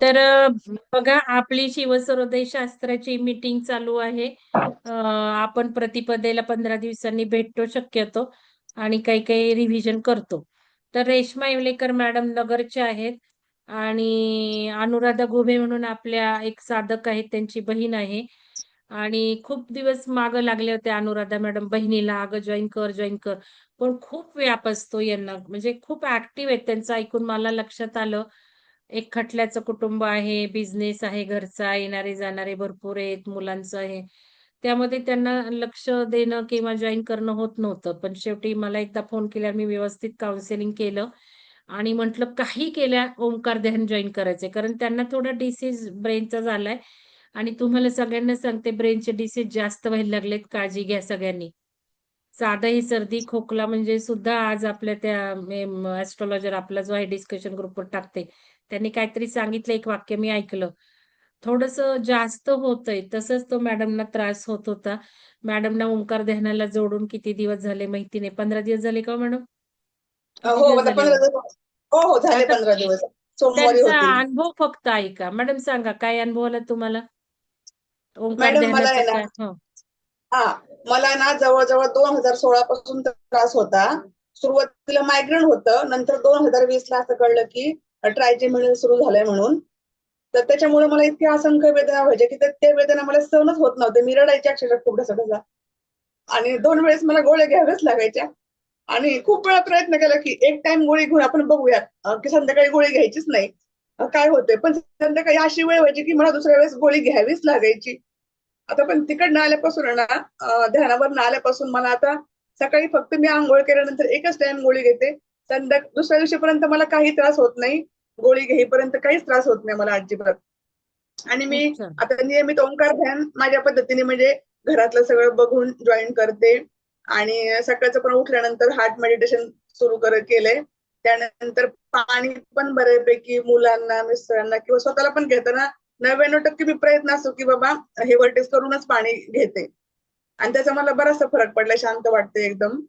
तर बघा आपली शिवसरोदय शास्त्राची मीटिंग चालू आहे. आपण प्रतिपदेला 15 दिवसांनी भेटतो शक्यतो आणि काही काही रिव्हिजन करतो. तर रेश्मा येवलेकर मॅडम नगरच्या आहेत आणि अनुराधा घुगे म्हणून आपल्या एक साधक आहेत, त्यांची बहीण आहे आणि खूप दिवस मागं लागले होते अनुराधा मॅडम बहिणीला, "अगं जॉइन कर, जॉइन कर." पण खूप व्याप असतो यांना, म्हणजे खूप ॲक्टिव्ह आहेत. त्यांचं ऐकून मला लक्षात आलं, एक खटल्याचं कुटुंब आहे, बिझनेस आहे घरचा, येणारे-जाणारे भरपूर आहेत, मुलांचं आहे. त्यामध्ये त्यांना लक्ष देणं किंवा जॉईन करणं होत नव्हतं. पण शेवटी मला एकदा फोन केल्यावर मी व्यवस्थित काउन्सिलिंग केलं आणि म्हटलं काही केल्या ओंकार ध्यान जॉईन करायचंय. कारण त्यांना थोडा डिसीज ब्रेनचा झालाय आणि तुम्हाला सगळ्यांना सांगते ब्रेनचे डिसीज जास्त व्हायला लागलेत, काळजी घ्या सगळ्यांनी. साधंही सर्दी, खोकला म्हणजे सुद्धा आज आपल्या त्या ॲस्ट्रॉलॉजर आपला जो आहे डिस्कशन ग्रुपवर टाकते. त्यांनी काहीतरी सांगितलं एक वाक्य मी ऐकलं. थोडंसं जास्त होतंय. तसंच तो मॅडमना त्रास होत होता. मॅडमना ओंकार ध्यानाला जोडून किती दिवस झाले माहिती नाही. 15 दिवस झाले का हो मॅडम? हो दिवस आता झाले? 15 दिवस हो, झाले आता 15 दिवस. सोमवारी त्यांचा. अनुभव फक्त ऐका. मॅडम सांगा काय अनुभव आला तुम्हाला? ओंकार ध्यानाचा? हं. मला ना जवळ-जवळ 2016 पासून त्रास होता. सुरुवातीला मायग्रेन होतं. नंतर 2020 ला असं कळलं की ट्रायजेमिनल सुरू झालंय म्हणून. तर त्याच्यामुळे मला इतक्या असंख्य वेदना व्हायच्या की त्या वेदना मला सहनच होत नव्हते मी रडायच्या अक्षरशः खूप ढसाढसा. आणि दोन वेळेस मला गोळ्या घ्याव्याच लागायच्या. आणि खूप वेळा प्रयत्न केला की एक टाइम गोळी घेऊन आपण बघूया की संध्याकाळी गोळी घ्यायचीच नाही. काय होते पण संध्याकाळी अशी वेळ व्हायची की मला दुसऱ्या वेळेस गोळी घ्यावीच लागायची. आता पण तिकडनं आल्यापासून ना ध्यानावर ध्यानावरनं आल्यापासून मला आता सकाळी फक्त मी आंघोळ केल्यानंतर एकच टाइम गोळी घेते. संध्या दुसऱ्या दिवशीपर्यंत मला काही त्रास होत नाही. गोळी घेईपर्यंत काहीच त्रास होत नाही मला अजिबात. आणि मी. आता नियमित ओंकार ध्यान माझ्या पद्धतीने म्हणजे घरातलं सगळं बघून जॉइन करते आणि सकाळचं पण उठल्यानंतर हार्ट मेडिटेशन सुरू कर केलंय. त्यानंतर पाणी पण बऱ्यापैकी मुलांना, मिस्टरांना किंवा स्वतःला पण घेताना 99% मी प्रयत्न असतो की बाबा हे व्हर्टेक्स करूनच पाणी घेते. आणि त्याचा मला बराचसा फरक पडलाय. शांत वाटते एकदम.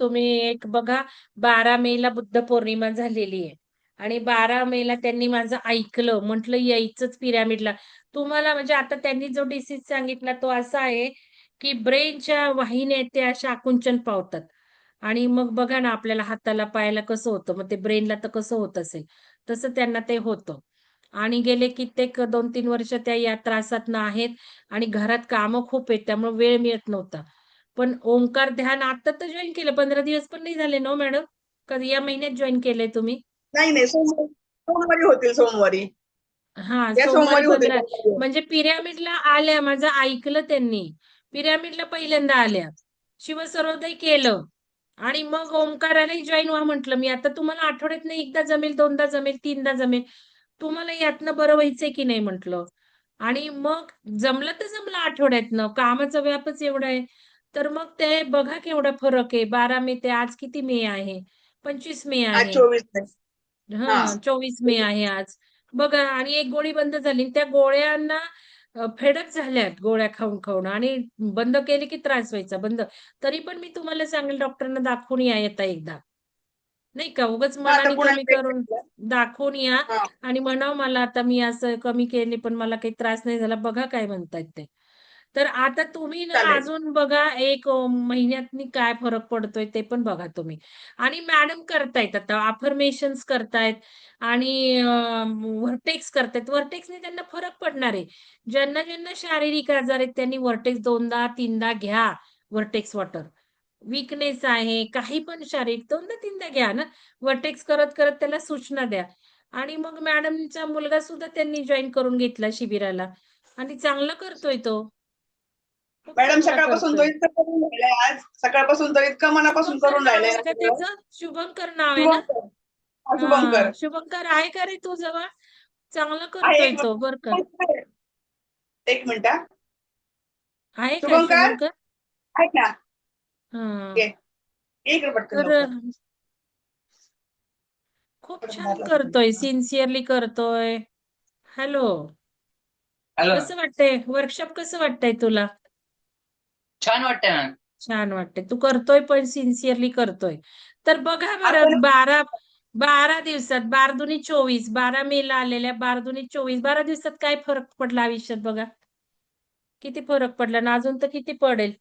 तुम्ही एक बघा 12 मेला बुद्ध पौर्णिमा झालेली आहे आणि 12 मेला त्यांनी माझं ऐकलं. म्हटलं यायचंच पिरॅमिडला. तुम्हाला म्हणजे आता त्यांनी जो डिसीज सांगितला तो असा आहे, की ब्रेनच्या वाहिन्या आहेत त्या अशा आकुंचन पावतात आणि मग बघा ना आपल्याला हाताला, पायाला कसं होतं, मग ते ब्रेनला तर कसं होत असेल. तसं त्यांना ते होतं आणि गेले कित्येक 2-3 वर्ष त्या या त्रासातनं आहेत आणि घरात कामं खूप आहेत त्यामुळे वेळ मिळत नव्हता. पण ओंकार ध्यान आता तर जॉइन केलं 15 दिवस पण नाही झाले ना हो मॅडम? का या महिन्यात जॉइन केलंय तुम्ही? नाही, नाही. सोमवारी सोमवारी होतील सोमवारी. हां, सोमवारी सोमवारी होतील 15 15 दिवस. म्हणजे पिरॅमिडला आल्या, माझं ऐकलं त्यांनी. पिरॅमिडला पहिल्यांदा आल्या. शिवसरोदय केलं आणि मग ओंकारालाही जॉइन व्हा म्हटलं मी. आता तुम्हाला आठवड्यातनं एकदा जमेल, दोनदा जमेल, तीनदा जमेल. तुम्हाला यातनं बरं व्हायचंय की नाही म्हटलं. आणि मग जमलं तर जमलं आठवड्यातनं. कामाचा व्यापच एवढा आहे. तर मग ते बघा केवढा फरक आहे. 12 मे ते आज किती मे आहे? 25 मे आहे. 24 आहे. हां. 24 मे आहे आज. बघा आणि एक गोळी बंद झाली. त्या गोळ्यांना अ, फेडच झाल्यात गोळ्या खाऊन-खाऊन आणि बंद केली की त्रास व्हायचा बंद. तरी पण मी तुम्हाला सांगेल डॉक्टरना दाखवून या आता एकदा. नाही का उगाच मनाने कमी करून दाखवून या. आणि म्हणावं मला आता मी असं कमी केली पण मला काही त्रास नाही झाला. बघा काय म्हणतायत ते. तर आता तुम्ही ना चालेल. अजून बघा 1 अ, महिन्यातनी काय फरक पडतोय ते पण बघा तुम्ही. आणि मॅडम करतायत आता अफर्मेशन्स करतायत आणि व्हर्टेक्स करतायत. व्हर्टेक्सने त्यांना फरक पडणार आहे. ज्यांना-ज्यांना शारीरिक आजार आहेत त्यांनी व्हर्टेक्स 2दा 3दा घ्या व्हर्टेक्स वॉटर. वीकनेस आहे, काही पण शारीरिक 2दा 3दा घ्या ना. व्हर्टेक्स करत-करत त्याला सूचना द्या. आणि मग मॅडमचा मुलगा सुद्धा त्यांनी जॉइन करून घेतला शिबिराला आणि चांगलं करतोय तो. मॅडम सकाळपासून तो. इतकं करून राहिलाय आज. सकाळपासून तो इतकं मनापासून शुभंकर करून नाव राहिलाय आहे का. त्याचं? शुभंकर नाव आहे ना? शुभंकर. हां, शुभंकर. शुभंकर आहे का रे तू जवळ? चांगलं आहे करतोय एक तो बरं का. एक मिनिट हां. आहे का शुभंकर? शुभंकर? ऐक ना. हां. ये. ये इकडे पटकन तर लवकर. अ, खूप छान करतोय, हां. सिन्सिअरली करतोय. हॅलो. हॅलो. कसं वाटतंय? वर्कशॉप कसं वाटतंय तुला? छान वाटतंय मॅम. छान वाटतंय. तू करतोय पण सिन्सिअरली करतोय. तर बघा बरं 12 बारा दिवसात बारदुनी चोवीस बारा मे ला आलेल्या बारदुनी चोवीस बारा दिवसात काय फरक पडला आयुष्यात बघा किती फरक पडला ना अजून तर किती पडेल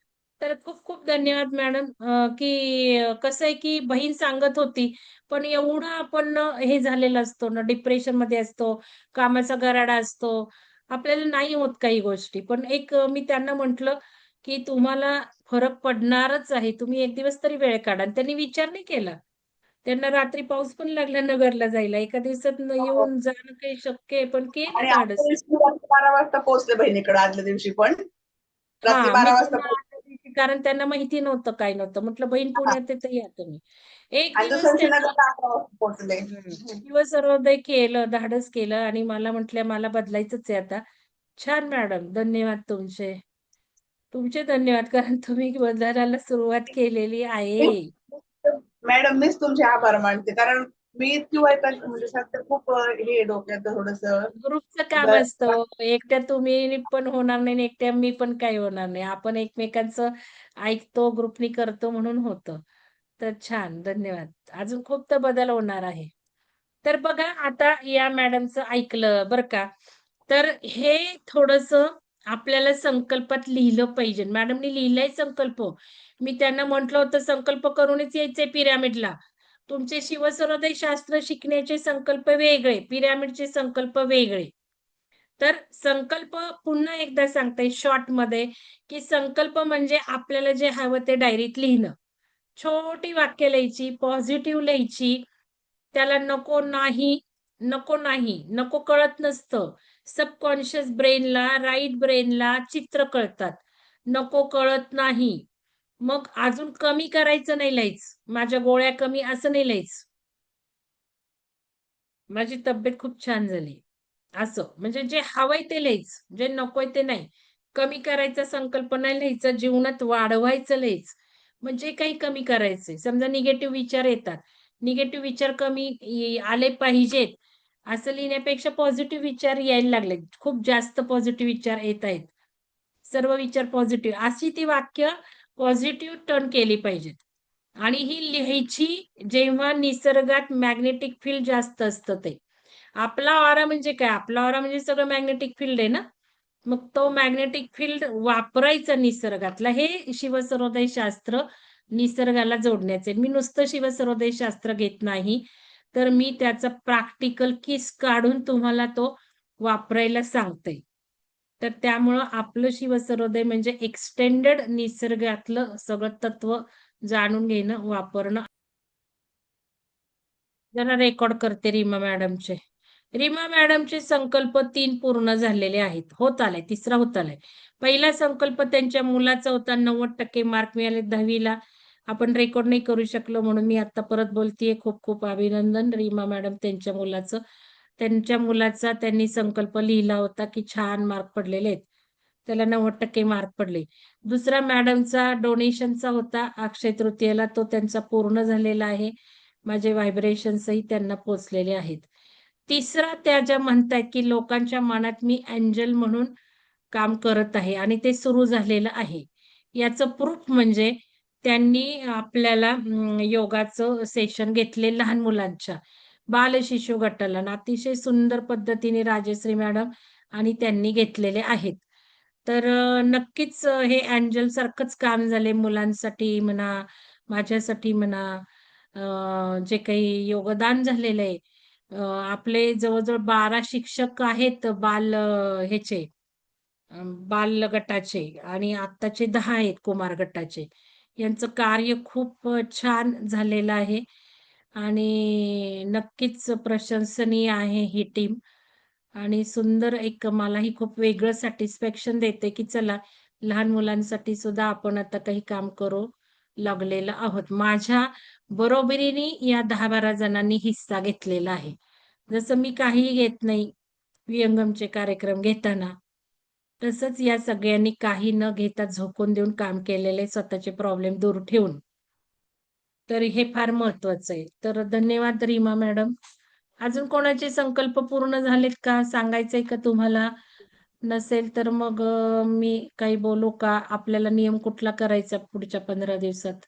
तर खूप खूप धन्यवाद मॅडम अं, की अं, कसं आहे की बहीण सांगत होती पण एवढं आपण हे झालेलं असतो ना डिप्रेशनमध्ये असतो कामाचा गराडा असतो आपल्याला नाही होत काही गोष्टी पण एक अं, मी त्यांना म्हंटल की तुम्हाला फरक पडणारच आहे. तुम्ही एक दिवस तरी वेळ काढा. आणि त्यांनी विचार नाही केला. त्यांना रात्री पाऊस पण लागला नगरला जायला. एका दिवसात न येऊन जाणं काही शक्य आहे पण बारा वाजता पोहोचले बहिणीकडे आदल्या दिवशी पण. हा कारण त्यांना माहिती नव्हतं काय नव्हतं. म्हटलं बहीण पुण्यात तर या तुम्ही. एक दिवस. दिवस सर्वोदय केलं धाडस केलं. आणि मला म्हटलं मला बदलायचंच आहे आता. छान मॅडम. धन्यवाद तुमचे. तुमचे धन्यवाद कारण तुम्ही बदलायला सुरुवात केलेली आहे. मॅडम मीच तुमचे आभार मानते कारण मी इतकी वैताग म्हणजे सध्या खूप हे डोक्यात थोडस. ग्रुपचं काम असतं एकट्या तुम्ही पण होणार नाही आणि एकट्या मी पण काही होणार नाही. आपण एकमेकांचं ऐकतो ग्रुपनी करतो म्हणून होतं. तर छान धन्यवाद. अजून खूप तर बदल होणार आहे. तर बघा आता या मॅडमचं ऐकलं बरं का. तर हे थोडस आपल्याला संकल्पात लिहिलं पाहिजे. मॅडमनी लिहिलंय संकल्प. मी त्यांना म्हंटल होतं संकल्प करूनच यायचे पिरामिडला. तुमचे शिवसरोदय शास्त्र शिकण्याचे संकल्प वेगळे पिरामिडचे संकल्प वेगळे. तर संकल्प पुन्हा एकदा सांगते शॉर्टमध्ये की संकल्प म्हणजे आपल्याला जे हवं ते डायरीत लिहिणं. छोटी वाक्य लिहायची पॉझिटिव्ह लिहायची. त्याला नको नाही नको नाही नको कळत नसतं. सबकॉन्शियस ब्रेनला राईट ब्रेनला चित्र कळतात. नको कळत नाही. मग अजून कमी करायचं नाही लाईच माझ्या गोळ्या कमी असं नाही लाईच माझी तब्येत खूप छान झाली. असं. म्हणजे जे हवंय ते लिहायच जे नकोय ते नाही. कमी करायचा संकल्प नाही लिहायचा जीवनात वाढवायचं लिहायच म्हणजे काही कमी करायचंय. समजा निगेटिव्ह विचार येतात. निगेटिव्ह विचार कमी आले पाहिजेत. असं लिहिण्यापेक्षा पॉझिटिव्ह विचार यायला लागले. खूप जास्त पॉझिटिव्ह विचार येत आहेत. सर्व विचार पॉझिटिव्ह अशी ती वाक्य पॉझिटिव्ह टर्न केली पाहिजेत. आणि ही लिहायची जेव्हा निसर्गात मॅग्नेटिक फील्ड जास्त असतं ते. आपला ऑरा म्हणजे काय? आपला ऑरा म्हणजे सगळं मॅग्नेटिक फील्ड आहे ना? मग तो मॅग्नेटिक फील्ड वापरायचा निसर्गातला. हे शिवसरोदय शास्त्र निसर्गाला जोडण्याचे. मी नुसतं शिवसरोदय शास्त्र घेत नाही. तर मी त्याचा प्रॅक्टिकल किस काढून तुम्हाला तो वापरायला सांगते. तर त्यामुळं आपलं शिवसरोदय म्हणजे एक्सटेंडेड निसर्गातलं सगळं तत्व जाणून घेणं वापरणं. जरा रेकॉर्ड करते रीमा मॅडमचे. रीमा मॅडमचे संकल्प तीन पूर्ण झालेले आहेत. होत आलाय तिसरा होत आलाय. पहिला संकल्प त्यांच्या मुलाचा होता नव्वद टक्के मार्क मिळाले दहावीला. आपण रेकॉर्ड नाही करू शकलो म्हणून मी आता परत बोलतेय. खूप खूप अभिनंदन रीमा मॅडम त्यांच्या मुलाचं. त्यांच्या मुलाचा त्यांनी संकल्प लिहिला होता की छान मार्क पडलेले आहेत. त्याला नव्वद टक्के मार्क पडले. दुसरा मॅडमचा डोनेशनचा होता अक्षय तृतीयेला. तो त्यांचा पूर्ण झालेला आहे. माझे व्हायब्रेशन्सही त्यांना पोचलेले आहेत. तिसरा त्या ज्या म्हणतात की लोकांच्या मनात मी अँजल म्हणून काम करत आहे आणि ते सुरू झालेलं आहे. याचं प्रूफ म्हणजे त्यांनी आपल्याला योगाचं सेशन घेतले लहान मुलांच्या. बाल शिशु गटाला. अतिशय सुंदर पद्धतीने राजश्री मॅडम आणि त्यांनी घेतलेले आहेत. तर नक्कीच हे अँजल सारखंच काम झाले मुलांसाठी म्हणा माझ्यासाठी म्हणा. जे काही योगदान झालेलं आहे. आपले जवळजवळ बारा शिक्षक आहेत बाल ह्याचे. बाल गटाचे. आणि आत्ताचे दहा आहेत कुमार गटाचे. यांचं कार्य खूप छान झालेलं आहे. आणि नक्कीच प्रशंसनीय आहे ही टीम. आणि सुंदर एक मलाही खूप वेगळं सॅटिस्फॅक्शन देते की चला लहान मुलांसाठी सुद्धा आपण आता काही काम करू लागलेलं आहोत. माझ्या बरोबरीने या दहा बारा जणांनी हिस्सा घेतलेला आहे. जसं मी काहीही घेत नाही व्यंगमचे कार्यक्रम घेताना तसंच या सगळ्यांनी काही न घेता झोकून देऊन काम केलेले स्वतःचे प्रॉब्लेम दूर ठेवून. तर हे फार महत्वाचं आहे. तर धन्यवाद रीमा मॅडम. अजून कोणाचे संकल्प पूर्ण झालेत का? सांगायचंय का तुम्हाला? नसेल तर मग मी काही बोलू का? आपल्याला नियम कुठला करायचा पुढच्या पंधरा दिवसात?